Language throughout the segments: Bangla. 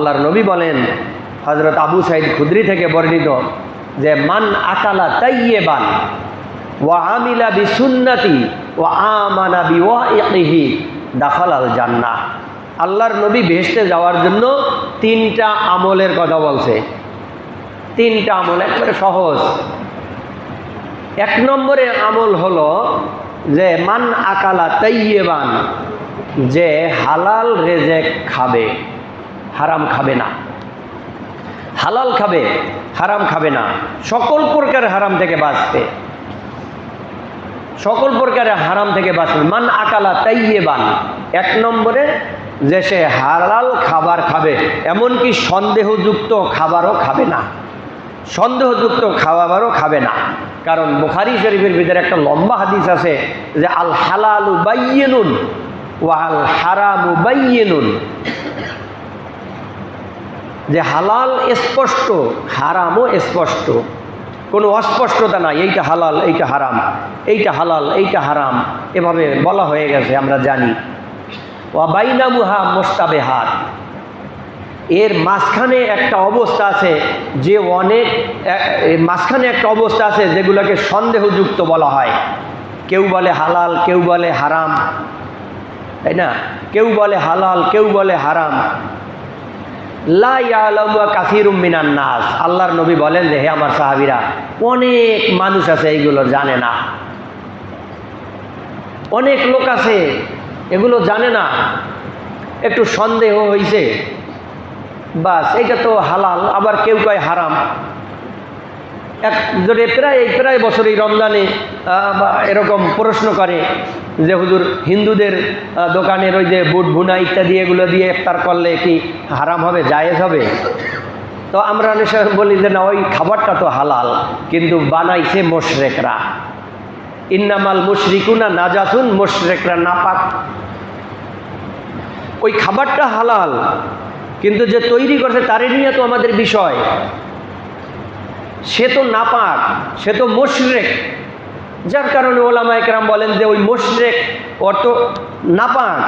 আল্লাহর নবী বলেন হজরত আবু সাইদ খুদ্রি থেকে বর্ণিত যে, মান আকালা তাইয়ে বান ওয়া আমিলা বি সুন্নতি ও আমানা বি ওয়া ইহি দাখাল আল জান্না আল্লাহর নবী ভেসতে যাওয়ার জন্য তিনটা আমলের কথা বলছে। তিনটা আমল একবারে সহজ। এক নম্বরে আমল হলো যে, মান আকালা তাইয়েবান যে হালাল রেজেক খাবে। হারাম খাবে না। হালাল খাবে, হারাম খাবে না। সকল প্রকার হারাম থেকে বাঁচবে। সকল প্রকারের হারাম থেকে বাঁচবে। মান আকালা তাইয়েবান এক নম্বরে যে সে হালাল খাবার খাবে, এমনকি সন্দেহযুক্ত খাবারও খাবে না। সন্দেহযুক্ত খাবারও খাবে না। কারণ বুখারি শরীফের ভিতরে একটা লম্বা হাদিস আছে যে, আল হালালু বাইয়েনুন ওয়াল হারামু বাইয়েনুন। যে হালাল স্পষ্ট, হারামও স্পষ্ট। কোনো অস্পষ্টতা নাই, এইটা হালাল, এইটা হারাম। এইটা হালাল, এইটা হারাম। এভাবে বলা হয়ে গেছে, আমরা জানি। ওয়া বাইনামুহা মোস্তাবে হাত এর মাঝখানে একটা অবস্থা আছে যে অনেক মাঝখানে একটা অবস্থা আছে যেগুলোকে সন্দেহযুক্ত বলা হয়। কেউ বলে হালাল, কেউ বলে হারাম। তাই না? কেউ বলে হালাল, কেউ বলে হারাম। নাস। আল্লাহর নবী বলেন যে, হে আমার সাহাবীরা, অনেক মানুষ আছে, এইগুলো জানে না। অনেক লোক আছে, এগুলো জানে না। একটু সন্দেহ হয়েছে বাস এটা তো হালাল, আবার কেউ কয় হারাম। এক প্রায় প্রায় বছরই রমজানে এরকম প্রশ্ন করে যে হুজুর হিন্দুদের দোকানের ওই যে বুট, ভুনা ইত্যাদি এগুলো দিয়ে ইফতার করলে কি হারাম হবে, জায়েজ হবে? তো আমরা অনেক সময় বলি যে, না, ওই খাবারটা তো হালাল, কিন্তু বানাইছে মোশরেকরা। ইন্নামাল মুশরিকুনা নাজাসুন, মোশরেকরা নাপাক। ওই খাবারটা হালাল, কিন্তু যে তৈরি করছে তারে নিয়ে তো আমাদের বিষয়। সে তো নাপাক, সে তো মোশরেক। যার কারণে ওলামা একরাম বলেন যে ওই মোশরেক ওর না পান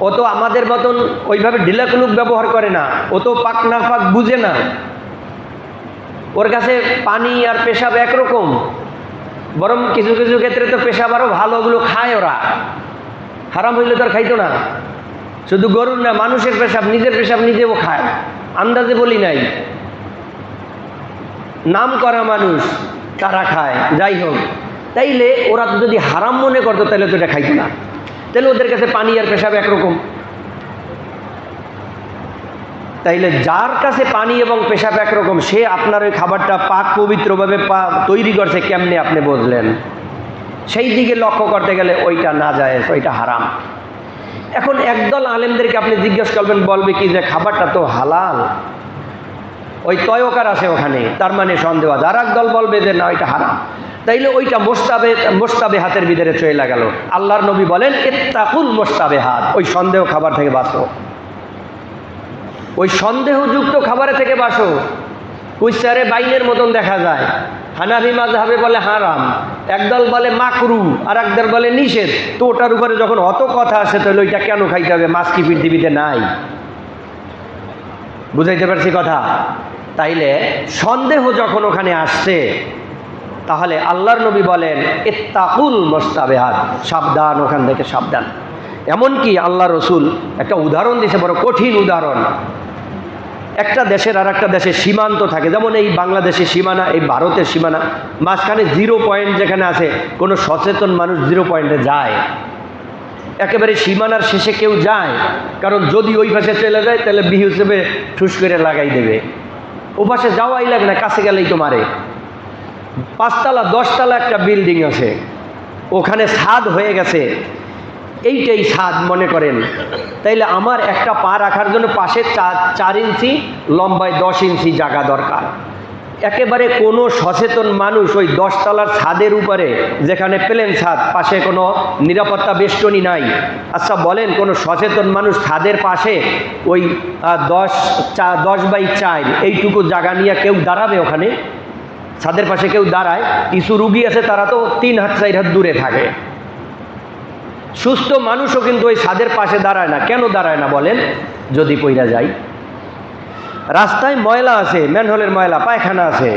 ও তো আমাদের মতন ওইভাবে ঢিলাকুলুক ব্যবহার করে না। ও তো পাক না পাক বুঝে না। ওর কাছে পানি আর পেশাব একরকম। বরং কিছু কিছু ক্ষেত্রে তো পেশাব আরও ভালো ওগুলো খায় ওরা। হারাম হইলে তো আর খাইতো না। শুধু গরুর না, মানুষের পেশাব, নিজের পেশাব নিজেও খায়। আন্দাজে বলি নাই। নাম করা মানুষ তারা খায়? যাই হোক, তাইলে ওরা যদি হারাম মনে করতো তাহলে তো এটা খাইতো না। তাহলে ওদের কাছে পানি আর পেশাব একরকম। তাইলে যার কাছে পানি এবং পেশাব একরকম, সে আপনার ওই খাবারটা পাক পবিত্রভাবে পা, তৈরি করছে, কেমনে আপনি বুঝলেন? সেই দিকে লক্ষ্য করতে গেলে ওইটা না যায়, ওইটা হারাম। এখন একদল আলেমদেরকে আপনি জিজ্ঞেস করবেন, বলবে কি যে, খাবারটা তো হালাল। ওই তয়কার আছে ওখানে, তার মানে সন্দেহ আছে। আর দল বলবে যে না, ওইটা হারাম। তাইলে ওইটা মোস্তাবে মোস্তাবে হাতের ভিতরে চলে গেল। আল্লাহর নবী বলেন এত্তাকুল মোস্তাবে হাত ওই সন্দেহ খাবার থেকে বাঁচো। ওই সন্দেহযুক্ত খাবারের থেকে বাঁচো। কুইসারে বাইনের মতন দেখা যায়। হানাফি মাঝহাবে বলে হারাম। একদল বলে মাকরু, আর একদল বলে নিষেধ। তো ওটার উপরে যখন অত কথা আসে, তাহলে ওইটা কেন খাইতে হবে? মাছ কি পৃথিবীতে নাই। বুঝাইতে পারছি কথা? তাইলে সন্দেহ যখন ওখানে আসছে, তাহলে আল্লাহর নবী বলেন, ইত্তাকুল মোস্তাবেহাত সাবধান, ওখান থেকে সাবধান। এমনকি আল্লাহ রসুল একটা উদাহরণ দিয়েছে, বড় কঠিন উদাহরণ। একটা দেশের আর একটা দেশের সীমান্ত থাকে, যেমন এই বাংলাদেশের সীমানা, এই ভারতের সীমানা, মাঝখানে জিরো পয়েন্ট যেখানে আছে, কোনো সচেতন মানুষ জিরো পয়েন্টে যায়। একেবারে সীমানার শেষে কেউ যায়, কারণ যদি ওই পাশে চলে যায়, তাহলে বিহু হিসেবে ঠুস করে লাগাই দেবে। ও পাশে যাওয়াই লাগে না, কাছে গেলেই তো মারে। পাঁচতলা, দশতলা একটা বিল্ডিং আছে। ওখানে ছাদ হয়ে গেছে। এইটাই ছাদ, মনে করেন। তাইলে আমার একটা পা রাখার জন্য পাশে চার চার ইঞ্চি, লম্বায় দশ ইঞ্চি জায়গা দরকার। একেবারে কোনো সচেতন মানুষ ওই দশতলার ছাদের উপরে, যেখানে প্লেন ছাদ, পাশে কোনো নিরাপত্তা বেষ্টনী নাই। আচ্ছা বলেন, কোনো সচেতন মানুষ ছাদের পাশে ওই দশ চা, দশ বাই চার, এইটুকু জায়গা নিয়ে কেউ দাঁড়াবে ওখানে? ছাদের পাশে কেউ দাঁড়ায়? কিছু রুগী আছে, তারা তো তিন হাত, চার হাত দূরে থাকে। সুস্থ মানুষও কিন্তু ওই ছাদের পাশে দাঁড়ায় না। কেন দাঁড়ায় না বলেন? যদি পইরা যায় রাস্তায় ময়লা আছে, ম্যানহোলের ময়লা, পায়খানা আছে।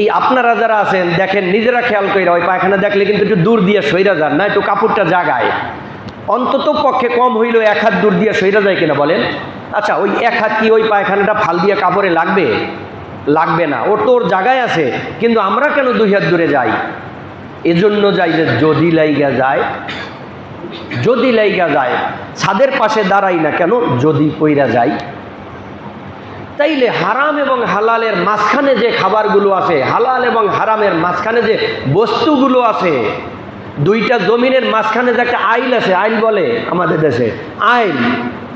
এই আপনারা যারা আছেন, দেখেন, নিজেরা খেয়াল করে ওই পায়খানা দেখলে কিন্তু একটু দূর দিয়ে সইরা যান, না একটু কাপড়টা জাগায়। অন্তত পক্ষে কম হইলেও এক হাত দূর দিয়ে সইরা যায় কিনা বলেন? আচ্ছা ওই এক হাত কি ওই পায়খানাটা ফাল দিয়ে কাপড়ে লাগবে? লাগবে না। ও তোর জায়গায় আছে, কিন্তু আমরা কেন দুই হাত দূরে যাই? এজন্য যাই যে যদি লাইগা যায়, যদি লাইগা যায়, ছাদের পাশে দাঁড়াই না কেন? যদি কইরা যাই। তাইলে হারাম এবং হালালের মাঝখানে যে খাবারগুলো আছে, হালাল এবং হারামের মাঝখানে যে বস্তুগুলো আছে, দুইটা জমিনের মাঝখানে যে একটা আইল আছে, আইল বলে আমাদের দেশে, আইল,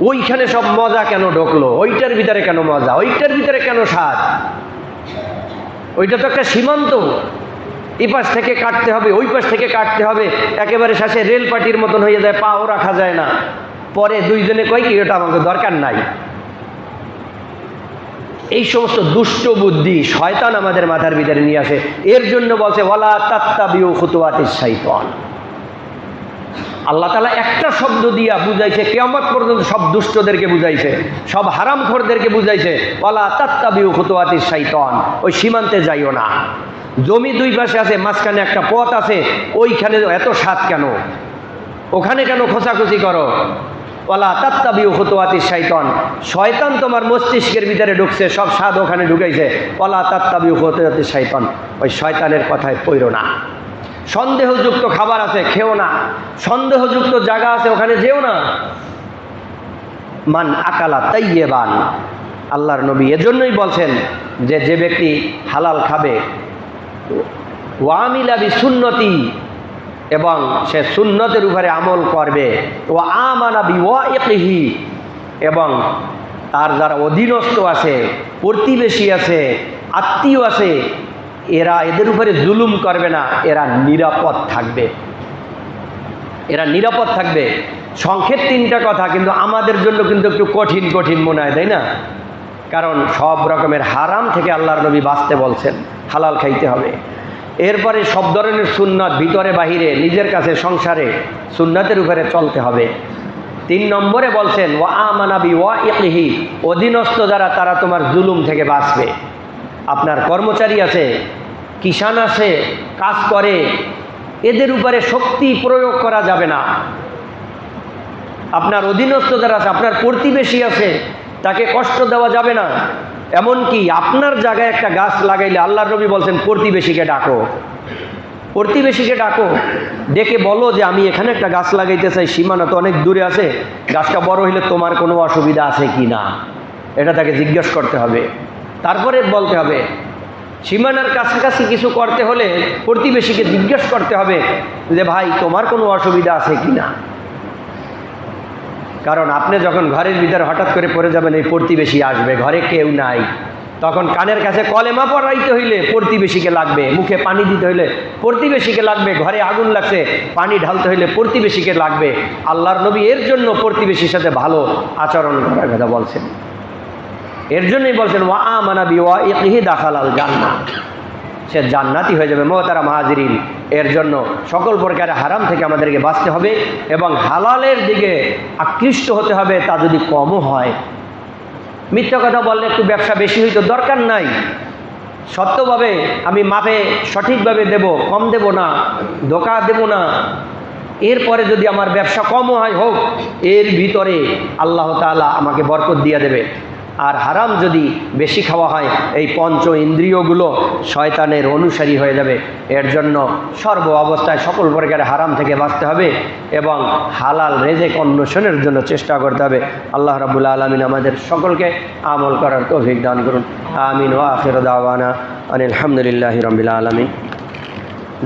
ওইখানে সব মজা কেন ঢোকলো? ওইটার ভিতরে কেন মজা? ওইটার ভিতরে কেন স্বাদ? ওইটা তো একটা সীমান্ত। এই পাশ থেকে কাটতে হবে, ওই পাশ থেকে কাটতে হবে। একেবারে শেষে রেল পার্টির মতন হয়ে যায়, পাও রাখা যায় না। পরে দুইজনে কয় কি ওটা আমাকে দরকার নাই। এই সমস্ত দুষ্ট বুদ্ধি শয়তান আমাদের মাথার ভিতরে নিয়ে আসে। এর জন্য বলছে, ওয়ালা তাত্তাবিউ ফুতুয়াতি শাইতান। আল্লাহ তালা একটা শব্দ দিয়া বুঝাইছে, কেয়ামত পর্যন্ত সব দুষ্টদেরকে বুঝাইছে, সব হারামখোরদেরকে বুঝাইছে, ওয়ালা তাত্তাবিউ ফুতুয়াতি শাইতান। ওই সীমান্তে যাইও না। জমি দুই পাশে আছে, মাঝখানে একটা পথ আছে, ওইখানে এত স্বাদ কেন? ওখানে কেন খোঁচাখুচি করো? ওলা তাত্তাবিউ হতোয়াতি শয়তান শয়তান তোমার মস্তিষ্কের ভিতরে ঢুকছে, সব স্বাদ ওখানে ঢুকাইছে। ওলা তাত্তাবিউ হতোয়াতি শয়তান ওই শয়তানের কথায় পইরো না। সন্দেহযুক্ত খাবার আছে, খেও না। সন্দেহযুক্ত জায়গা আছে, ওখানে যেও না। মান আকালা তাইয়েবান আল্লাহর নবী এজন্যই বলছেন যে যে ব্যক্তি হালাল খাবে ওয়ামিলাবি সুন্নতি এবং সে সুন্নতের উপরে আমল করবে। ও আমানাবি ও একহি এবং তার যারা অধীনস্থ আছে, প্রতিবেশী আছে, আত্মীয় আছে, এরা এদের উপরে জুলুম করবে না, এরা নিরাপদ থাকবে। এরা নিরাপদ থাকবে। সংক্ষেপ তিনটা কথা, কিন্তু আমাদের জন্য কিন্তু একটু কঠিন কঠিন মনে হয়, তাই না? কারণ সব রকমের হারাম থেকে আল্লাহর নবী বাঁচতে বলছেন, হালাল খাইতে হবে। এরপরে সব ধরনের সুন্নত ভিতরে বাহিরে নিজের কাছে সংসারে সুন্নতের উপরে চলতে হবে। তিন নম্বরে বলছেন, ওয়া আমানাবি ওয়া ইকলিহি অধীনস্থ যারা, তারা তোমার জুলুম থেকে বাঁচবে। আপনার কর্মচারী আছে কিষান আছে, কাজ করে, এদের উপরে শক্তি প্রয়োগ করা যাবে না। আপনার অধীনস্থ যারা আছে, আপনার প্রতিবেশী আছে, তাকে কষ্ট দেওয়া যাবে না। এমনকি আপনার জায়গায় একটা গাছ লাগাইলে আল্লাহর নবী বলছেন, প্রতিবেশীকে ডাকো। প্রতিবেশীকে ডাকো। ডেকে বলো যে, আমি এখানে একটা গাছ লাগাইতে চাই, সীমানা তো অনেক দূরে আছে। গাছটা বড় হইলে তোমার কোনো অসুবিধা আছে কি না? এটা তাকে জিজ্ঞেস করতে হবে। তারপরে বলতে হবে, সীমানার কাছাকাছি কিছু করতে হলে প্রতিবেশীকে জিজ্ঞেস করতে হবে যে, ভাই, তোমার কোনো অসুবিধা আছে কি না? কারণ আপনি যখন ঘরের ভিতরে হঠাৎ করে পড়ে যাবেন, এই প্রতিবেশী আসবে, ঘরে কেউ নাই। তখন কানের কাছে কলেমা পড়াইতে হইলে প্রতিবেশীকে লাগবে, মুখে পানি দিতে হইলে প্রতিবেশীকে লাগবে, ঘরে আগুন লাগছে, পানি ঢালতে হইলে প্রতিবেশীকে লাগবে। আল্লাহর নবী এর জন্য প্রতিবেশীর সাথে ভালো আচরণ করার কথা বলছেন। এর জন্যই বলছেন, ওয়া আমানাবি ওয়া ইহি দাখাল আল জান্না সে জান্নাতি হয়ে যাবে মহতারা মাহাজিরিন এর জন্য সকল প্রকারের হারাম থেকে আমাদেরকে বাঁচতে হবে এবং হালালের দিকে আকৃষ্ট হতে হবে, তা যদি কমও হয়। মিথ্যা কথা বললে একটু ব্যবসা বেশি হইতো, দরকার নাই। সত্যভাবে আমি মাপে সঠিকভাবে দেব, কম দেব না, ধোকা দেব না। এরপরে যদি আমার ব্যবসা কমও হয়, হোক, এর ভিতরে আল্লাহ তাআলা আমাকে বরকত দিয়ে দেবে। আর হারাম যদি বেশি খাওয়া হয়, এই পঞ্চ ইন্দ্রিয়গুলো শয়তানের অনুসারী হয়ে যাবে। এর জন্য সর্ব অবস্থায় সকল প্রকারের হারাম থেকে বাঁচতে হবে এবং হালাল রেজেক অন্বেষণের জন্য চেষ্টা করতে হবে। আল্লাহ রাবুল্লা আলমিন আমাদের সকলকে আমল করার তৌফিক দান করুন। আমিন ও আখির দাওয়ানা আনিল আলহামদুলিল্লাহ রবিল্লা আলমিন।